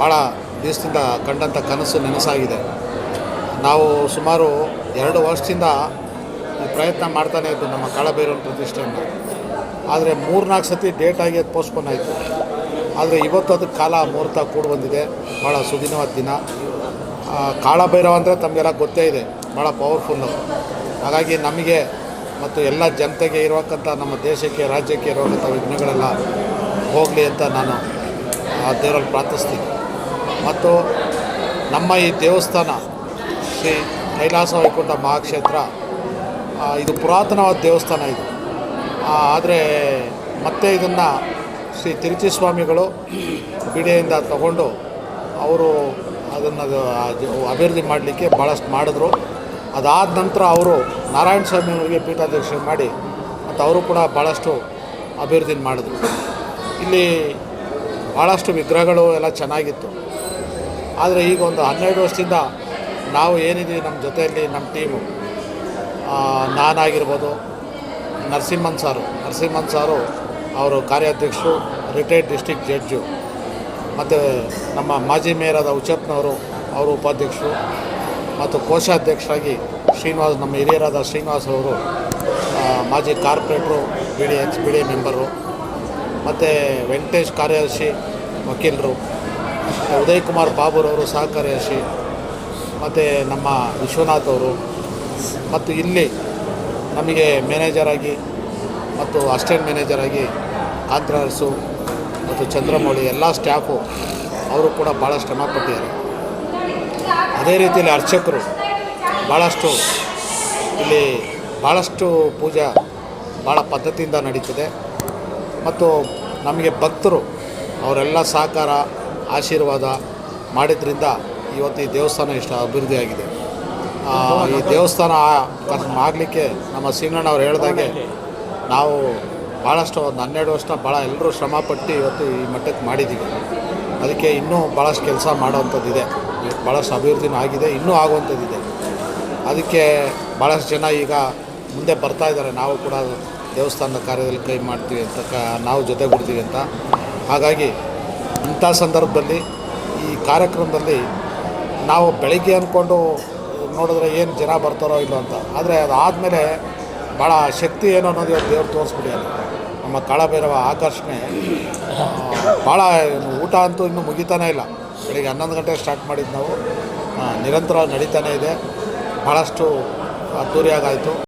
ಭಾಳ ದೇಶದಿಂದ ಕಂಡಂಥ ಕನಸು ನೆನಸಾಗಿದೆ. ನಾವು ಸುಮಾರು ಎರಡು ವರ್ಷದಿಂದ ಪ್ರಯತ್ನ ಮಾಡ್ತಾನೆ ಇದ್ದು ನಮ್ಮ ಕಾಳಭೈರವನ ಪ್ರತಿಷ್ಠೆಯನ್ನು. ಆದರೆ ಮೂರ್ನಾಲ್ಕು ಸತಿ ಡೇಟ್ ಆಗಿ ಅದು ಪೋಸ್ಟ್ಪೋನ್ ಆಯಿತು. ಆದರೆ ಇವತ್ತು ಅದಕ್ಕೆ ಕಾಲ ಮುಹೂರ್ತ ಕೂಡಿ ಬಂದಿದೆ. ಭಾಳ ಸುದಿನವಾದ ದಿನ. ಕಾಳಭೈರವ ಅಂದರೆ ತಮಗೆಲ್ಲ ಗೊತ್ತೇ ಇದೆ. ಭಾಳ ಪವರ್ಫುಲ್ಲು ಹಾಗಾಗಿ ನಮಗೆ ಮತ್ತು ಎಲ್ಲ ಜನತೆಗೆ ಇರುವಕ್ಕಂಥ ನಮ್ಮ ದೇಶಕ್ಕೆ, ರಾಜ್ಯಕ್ಕೆ ಇರುವಂಥ ವಿಘ್ನಗಳೆಲ್ಲ ಹೋಗಲಿ ಅಂತ ನಾನು ಆ ದೇವರಲ್ಲಿ ಪ್ರಾರ್ಥಿಸ್ತೀನಿ. ಮತ್ತು ನಮ್ಮ ಈ ದೇವಸ್ಥಾನ ಶ್ರೀ ಕೈಲಾಸ ವೈಕುಂಠ ಮಹಾಕ್ಷೇತ್ರ ಇದು ಪುರಾತನವಾದ ದೇವಸ್ಥಾನ ಇದು. ಆದರೆ ಮತ್ತೆ ಇದನ್ನು ಶ್ರೀ ತಿರುಚಿ ಸ್ವಾಮಿಗಳು ಬಿಡೆಯಿಂದ ತಗೊಂಡು ಅವರು ಅದನ್ನು ಅಭಿವೃದ್ಧಿ ಮಾಡಲಿಕ್ಕೆ ಭಾಳಷ್ಟು ಮಾಡಿದ್ರು. ಅದಾದ ನಂತರ ಅವರು ನಾರಾಯಣ ಸ್ವಾಮಿಯವರಿಗೆ ಪೀಠಾಧ್ಯಕ್ಷ ಮಾಡಿ ಮತ್ತು ಅವರು ಕೂಡ ಭಾಳಷ್ಟು ಅಭಿವೃದ್ಧಿ ಮಾಡಿದ್ರು. ಇಲ್ಲಿ ಭಾಳಷ್ಟು ವಿಗ್ರಹಗಳು ಎಲ್ಲ ಚೆನ್ನಾಗಿತ್ತು. ಆದರೆ ಈಗ ಒಂದು ಹನ್ನೆರಡು ವರ್ಷದಿಂದ ನಾವು ಏನಿದ್ದೀವಿ ನಮ್ಮ ಜೊತೆಯಲ್ಲಿ ನಮ್ಮ ಟೀಮು. ನಾನಾಗಿರ್ಬೋದು ನರಸಿಂಹನ್ ಸಾರು. ನರಸಿಂಹನ್ ಸಾರು ಅವರು ಕಾರ್ಯಾಧ್ಯಕ್ಷರು ರಿಟೈರ್ಡ್ ಡಿಸ್ಟಿಕ್ ಜಡ್ಜು ಮತ್ತು ನಮ್ಮ ಮಾಜಿ ಮೇಯರಾದ ಉಚ್ಚಪ್ಪನವರು ಅವರು ಉಪಾಧ್ಯಕ್ಷರು. ಮತ್ತು ಕೋಶಾಧ್ಯಕ್ಷರಾಗಿ ಶ್ರೀನಿವಾಸ್, ನಮ್ಮ ಹಿರಿಯರಾದ ಶ್ರೀನಿವಾಸ್ ಅವರು ಮಾಜಿ corporator B D ex B D member ಮತ್ತು ವೆಂಕಟೇಶ್ ಕಾರ್ಯದರ್ಶಿ ವಕೀಲರು, ಉದಯ್ ಕುಮಾರ್ ಬಾಬುರವರು ಸಹ ಕಾರ್ಯದರ್ಶಿ, ಮತ್ತು ನಮ್ಮ ವಿಶ್ವನಾಥ್ ಅವರು, ಮತ್ತು ಇಲ್ಲಿ ನಮಗೆ ಮ್ಯಾನೇಜರಾಗಿ ಮತ್ತು ಅಸಿಸ್ಟೆಂಟ್ ಮ್ಯಾನೇಜರಾಗಿ ಕಾಂತರಾಜು ಮತ್ತು ಚಂದ್ರಮೌಳಿ ಎಲ್ಲ ಸ್ಟಾಫು ಅವರು ಕೂಡ ಭಾಳ ಶ್ರಮಪಟ್ಟಿದ್ದಾರೆ ಅದೇ ರೀತಿಯಲ್ಲಿ ಅರ್ಚಕರು ಭಾಳಷ್ಟು ಇಲ್ಲಿ ಭಾಳಷ್ಟು ಪೂಜಾ ಭಾಳ ಪದ್ಧತಿಯಿಂದ ನಡೀತದೆ. ಮತ್ತು ನಮಗೆ ಭಕ್ತರು ಅವರೆಲ್ಲ ಸಹಕಾರ, ಆಶೀರ್ವಾದ ಮಾಡಿದ್ರಿಂದ ಇವತ್ತು ಈ ದೇವಸ್ಥಾನ ಇಷ್ಟು ಅಭಿವೃದ್ಧಿಯಾಗಿದೆ ಈ ದೇವಸ್ಥಾನ ಆಗಲಿಕ್ಕೆ ನಮ್ಮ ಸಿಂಗಣ್ಣ ಅವ್ರು ಹೇಳ್ದಾಗೆ ನಾವು ಭಾಳಷ್ಟು ಒಂದು ಹನ್ನೆರಡು ವರ್ಷ ಭಾಳ ಎಲ್ಲರೂ ಶ್ರಮಪಟ್ಟು ಇವತ್ತು ಈ ಮಟ್ಟಕ್ಕೆ ಮಾಡಿದ್ದೀವಿ. ಅದಕ್ಕೆ ಇನ್ನೂ ಭಾಳಷ್ಟು ಕೆಲಸ ಮಾಡೋವಂಥದ್ದಿದೆ ಭಾಳಷ್ಟು ಅಭಿವೃದ್ಧಿನೂ ಆಗಿದೆ, ಇನ್ನೂ ಆಗುವಂಥದ್ದಿದೆ ಅದಕ್ಕೆ ಭಾಳಷ್ಟು ಜನ ಈಗ ಮುಂದೆ ಬರ್ತಾ ಇದ್ದಾರೆ. ನಾವು ಕೂಡ ದೇವಸ್ಥಾನದ ಕಾರ್ಯದಲ್ಲಿ ಕೈ ಮಾಡ್ತೀವಿ ಅಂತ ಕ ನಾವು ಜೊತೆಗೂಡ್ತೀವಿ ಅಂತ. ಹಾಗಾಗಿ ಇಂಥ ಸಂದರ್ಭದಲ್ಲಿ ಈ ಕಾರ್ಯಕ್ರಮದಲ್ಲಿ ನಾವು ಬೆಳಿಗ್ಗೆ ಅಂದ್ಕೊಂಡು ನೋಡಿದ್ರೆ ಏನು ಜನ ಬರ್ತಾರೋ ಇಲ್ಲೋ ಅಂತ. ಆದರೆ ಅದಾದಮೇಲೆ ಭಾಳ ಶಕ್ತಿ ಏನು ಅನ್ನೋದು ಇವತ್ತು ದೇವ್ರು ತೋರಿಸ್ಬಿಟ್ಟಿದ್ದಾರೆ ನಮ್ಮ ಕಾಳಭೈರವ ಆಕರ್ಷಣೆ ಭಾಳ ಊಟ ಅಂತೂ ಇನ್ನೂ ಮುಗಿತಾನೇ ಇಲ್ಲ. ಬೆಳಿಗ್ಗೆ ಹನ್ನೊಂದು ಗಂಟೆಗೆ ಸ್ಟಾರ್ಟ್ ಮಾಡಿದ್ದು ನಾವು. ನಿರಂತರ ನಡೀತಾನೇ ಇದೆ. ಭಾಳಷ್ಟು ಅದ್ದೂರಿಯಾಗಾಯಿತು